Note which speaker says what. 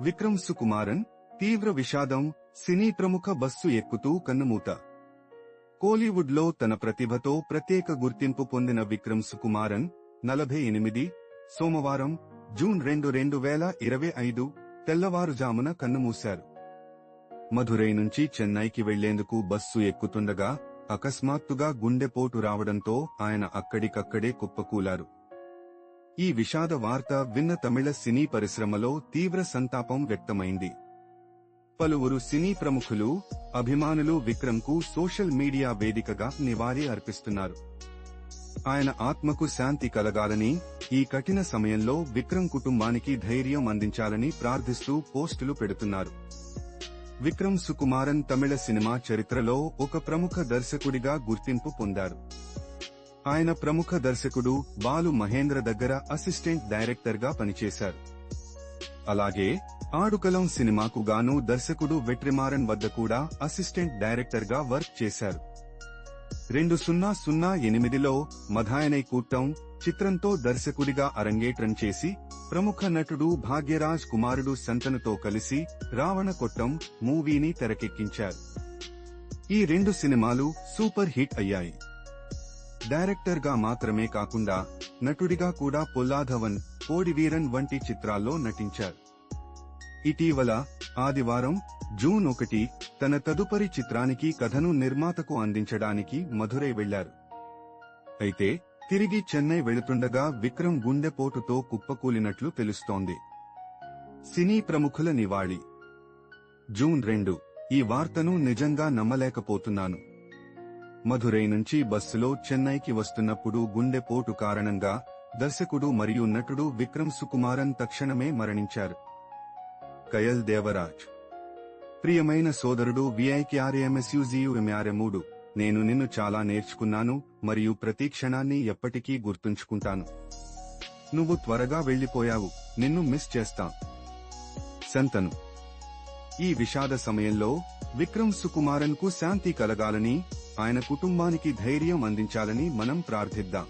Speaker 1: విక్రమ్ సుకుమారన్ తీవ్ర విషాదం సినీ ప్రముఖ బస్సు ఎక్కుతూ కన్నుమూత. కోలీవుడ్లో తన ప్రతిభతో ప్రత్యేక గుర్తింపు పొందిన విక్రమ్ సుకుమారన్ నలభై ఎనిమిది సోమవారం జూన్ రెండు రెండు వేల ఇరవై ఐదు తెల్లవారుజామున కన్నుమూశారు. మధురై నుంచి చెన్నైకి వెళ్ళేందుకు బస్సు ఎక్కుతుండగా అకస్మాత్తుగా గుండెపోటు రావడంతో ఆయన అక్కడికక్కడే కుప్పకూలారు. ఈ విషాద వార్త విన్న తమిళ సినీ పరిశ్రమలో తీవ్ర సంతాపం వ్యక్తమైంది. పలువురు సినీ ప్రముఖులు అభిమానులు విక్రమ్కు సోషల్ మీడియా వేదికగా నివాళి అర్పిస్తున్నారు. ఆయన ఆత్మకు శాంతి కలగాలని ఈ కఠిన సమయంలో విక్రమ్ కుటుంబానికి ధైర్యం అందించాలని ప్రార్థిస్తూ పోస్టులు పెడుతున్నారు. విక్రమ్ సుకుమారన్ తమిళ సినిమా చరిత్రలో ఒక ప్రముఖ దర్శకుడిగా గుర్తింపు పొందారు. ఆయన ప్రముఖ దర్శకుడు బాలు మహేంద్ర దగ్గర అసిస్టెంట్ డైరెక్టర్గా పనిచేశారు. అలాగే ఆడుకలం సినిమాకు గాను దర్శకుడు వెట్రిమారన్ వద్ద కూడా అసిస్టెంట్ డైరెక్టర్గా వర్క్ చేశారు. రెండు సున్నా సున్నా ఎనిమిదిలో మధాయనై కూట్టం చిత్రంతో దర్శకుడిగా అరంగేట్రం చేసి ప్రముఖ నటుడు భాగ్యరాజ్ కుమారుడు సంతనుతో కలిసి రావణ కొట్టం మూవీని తెరకెక్కించారు. ఈ రెండు సినిమాలు సూపర్ హిట్ అయ్యాయి. డైరెక్టర్గా మాత్రమే కాకుండా నటుడిగా కూడా పొల్లాధవన్ కోడివీరన్ వంటి చిత్రాల్లో నటించారు. ఇటీవల ఆదివారం జూన్ ఒకటి తన తదుపరి చిత్రానికి కథను నిర్మాతకు అందించడానికి మధురై వెళ్ళారు. అయితే తిరిగి చెన్నై వెళుతుండగా విక్రమ్ గుండెపోటుతో కుప్పకూలినట్లు తెలుస్తోంది. సినీ ప్రముఖుల నివాళి. జూన్ రెండు ఈ వార్తను నిజంగా నమ్మలేకపోతున్నాను. మధురై నుంచి బస్సులో చెన్నైకి వస్తున్నప్పుడు గుండెపోటు కారణంగా దర్శకుడు మరియు నటుడు విక్రమ్ సుకుమారన్ తక్షణమే మరణించారు. కయల్ దేవరాజ్. ప్రియమైన సోదరుడు విఐక్యార్ఎంఎస్యుజియుఎంఆర్ఎ మూడు. నేను నిన్ను చాలా నేర్చుకున్నాను మరియు ప్రతి క్షణాన్ని ఎప్పటికీ గుర్తుంచుకుంటాను. నువ్వు త్వరగా వెళ్ళిపోయావు నిన్ను మిస్ చేస్తా. సంతను. ఈ విషాద సమయంలో విక్రమ్ సుకుమారన్కు శాంతి కలగాలని ఆయన కుటుంబానికి ధైర్యం అందించాలని మనం ప్రార్థిద్దాం.